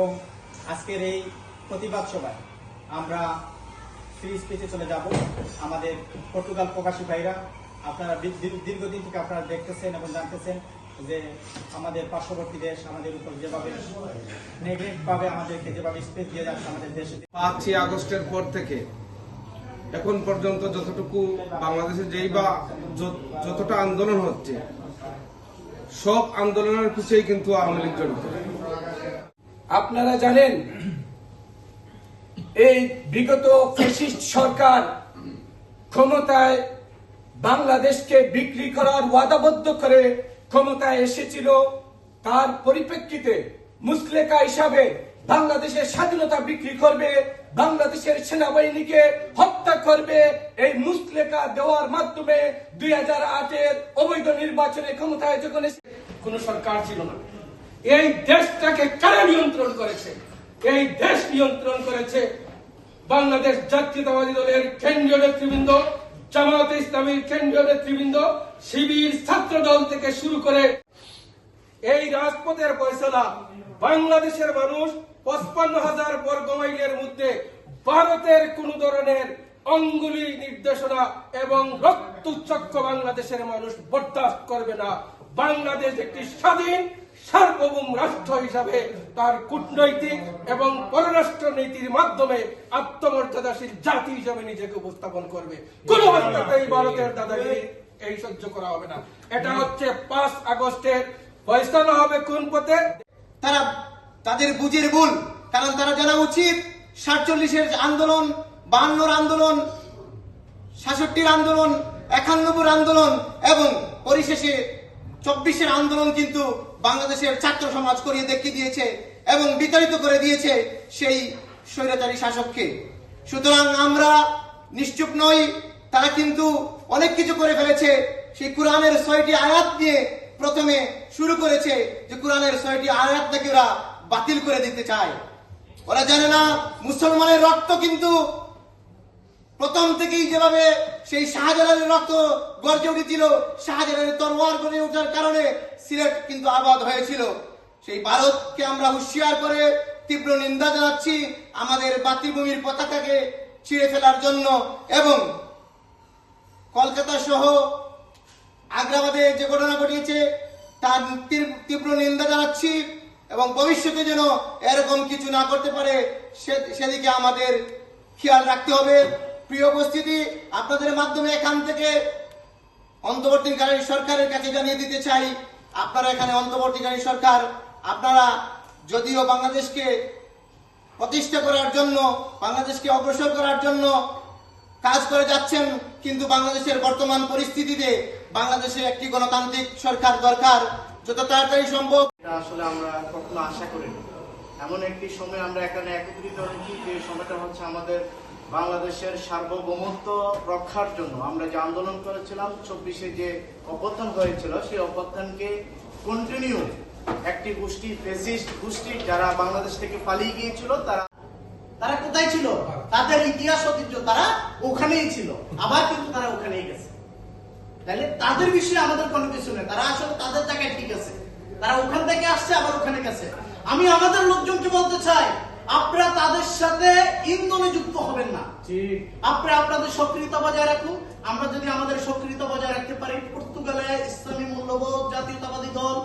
এবং আজকের এই প্রতিবাদ সভায় আমরা ফ্রি স্পিচে চলে যাব। আমাদের পর্তুগাল প্রবাসী ভাইরা, আপনারা দীর- দীর- দীর্ঘদিন থেকে আপনারা দেখতেছেন এবং জানতেছেন যে আমাদের পার্শ্ববর্তী দেশ আমাদের উপর যেভাবে নেগলেক্ট ভাবে আমাদেরকে যেভাবে স্পেস দিয়ে যাচ্ছে আমাদের দেশে। পাঁচই আগস্টের পর থেকে এখন পর্যন্ত যতটুকু বাংলাদেশে যেই বা যত- যতটা আন্দোলন হচ্ছে, সব আন্দোলনের পিছিয়েই কিন্তু আওয়ামী লীগ জড়িত। আপনারা জানেন, এই বিগত ফ্যাসিস্ট সরকার ক্ষমতায় বাংলাদেশকে বিক্রি করার ওয়াদাবদ্ধ করে ক্ষমতায় এসেছিল। তার পরিপ্রেক্ষিতে মুসলেকা হিসাবে বাংলাদেশের স্বাধীনতা বিক্রি করবে, বাংলাদেশের সেনাবাহিনীকে হত্যা করবে। এই মুসলেকা দেওয়ার মাধ্যমে দুই হাজার আটের অবৈধ নির্বাচনে ক্ষমতায় যখন কোন সরকার ছিল না। এই দেশটাকে এই দেশ নিয়ন্ত্রণ করেছে বাংলাদেশ জাতীয়তাবাদী দলের কেন্দ্রীয় নেতৃবৃন্দ, জামায়াতে ইসলামীর কেন্দ্রীয় নেতৃবৃন্দ, শিবির ছাত্র দল থেকে শুরু করে এই রাজপথের ফয়সলা বাংলাদেশের মানুষ পঁচপান্ন হাজার বর্গ মাইলের মধ্যে ভারতের কোন ধরনের অঙ্গুলি নির্দেশনা এবং রক্তচক্র বাংলাদেশের মানুষ বরদাস্ত করবে না। বাংলাদেশ একটি স্বাধীন, সার্বভৌম রাষ্ট্র হিসাবে তার কূটনৈতিক এবং পররাষ্ট্র নীতির মাধ্যমে আত্মমর্যাদাশীল জাতি হিসাবে নিজেকে উপস্থাপন করবে। কোন অবস্থাতেই ভারতের দাদাগিরি এই সহ্য করা হবে না। এটা হচ্ছে পাঁচ আগস্টের ফয়সলা হবে কোন পথে? তারা তাদের বুঝের ভুল, কারণ তারা জানা উচিত, সাতচল্লিশের আন্দোলন বাহান্নর আন্দোলন, সাতষট্টির আন্দোলন, একান্নবুর আন্দোলন এবং পরিশেষে চব্বিশের আন্দোলন কিন্তু বাংলাদেশের ছাত্র সমাজ করিয়ে দেখিয়ে দিয়েছে এবং বিতাড়িত করে দিয়েছে সেই স্বৈরাচারী শাসককে। সুতরাং আমরা নিশ্চুপ নই, তারা কিন্তু অনেক কিছু করে ফেলেছে। সেই কোরআনের ছয়টি আয়াত নিয়ে প্রথমে শুরু করেছে যে কোরআনের ছয়টি আয়াত নাকি ওরা বাতিল করে দিতে চায়। ওরা জানে না, মুসলমানের রক্ত কিন্তু প্রথম থেকেই যেভাবে সেই শাহজালালের রক্ত গর্জে উঠেছিল, শাহজালালের তরোয়ার গড়ে ওঠার কারণে সিলেট কিন্তু আবাদ হয়েছিল। সেই ভারতকে আমরা হুঁশিয়ার করে তীব্র নিন্দা জানাচ্ছি আমাদের মাতৃভূমির পতাকাকে ছিঁড়ে ফেলার জন্য এবং কলকাতা সহ আগ্রাবাদে যে ঘটনা ঘটিয়েছে, তার তীব্র নিন্দা জানাচ্ছি এবং ভবিষ্যতে যেন এরকম কিছু না করতে পারে সেদিকে আমাদের খেয়াল রাখতে হবে। প্রিয় উপস্থিতি, আপনাদের মাধ্যমে এখান থেকে অন্তর্বর্তীকালীন সরকারের কাছে জানিয়ে দিতে চাই, আপনারা এখানে অন্তর্বর্তীকালীন সরকার, আপনারা যদিও বাংলাদেশকে প্রতিষ্ঠা করার জন্য, বাংলাদেশকে অগ্রসর করার জন্য কাজ করে যাচ্ছেন, কিন্তু বাংলাদেশের বর্তমান পরিস্থিতিতে বাংলাদেশে একটি গণতান্ত্রিক সরকার দরকার, যত তাড়াতাড়ি সম্ভব। এটা আসলে আমরা কখনো আশা করিনি। এমন একটি সময় আমরা এখানে একত্রিত হয়েছি, যে সময়টা হচ্ছে আমাদের বাংলাদেশের সার্বভৌমত্ব রক্ষার জন্য আমরা যে আন্দোলন করেছিলাম, চব্বিশে যে অভ্যর্থন হয়েছিল, সেই অভ্যর্থনকে কন্টিনিউ একটি গোষ্ঠী ফেসিস্ট গোষ্ঠী যারা বাংলাদেশ থেকে পালিয়ে গিয়েছিল, তারা তারা কোথায় ছিল? তাদের ইতিহাস ঐতিহ্য তারা ওখানেই ছিল। আবার কিন্তু তারা ওখানেই গেছে। তাহলে তাদের বিষয়ে আমাদের কোনো কিছু নেই। তারা আসলে তাদের জায়গায় ঠিক আছে। তারা ওখান থেকে আসছে, আবার ওখানে গেছে। আমি আমাদের লোকজনকে বলতে চাই আপনারা তাদের সাথে ইন্ধনে যুক্ত হবেন না। আপনারা আপনাদের সক্রিয়তা বজায় রাখুন। আমরা যদি আমাদের সক্রিয়তা বজায় রাখতে পারি পর্তুগালে ইসলামী মূল্যবোধ জাতীয়তাবাদী দল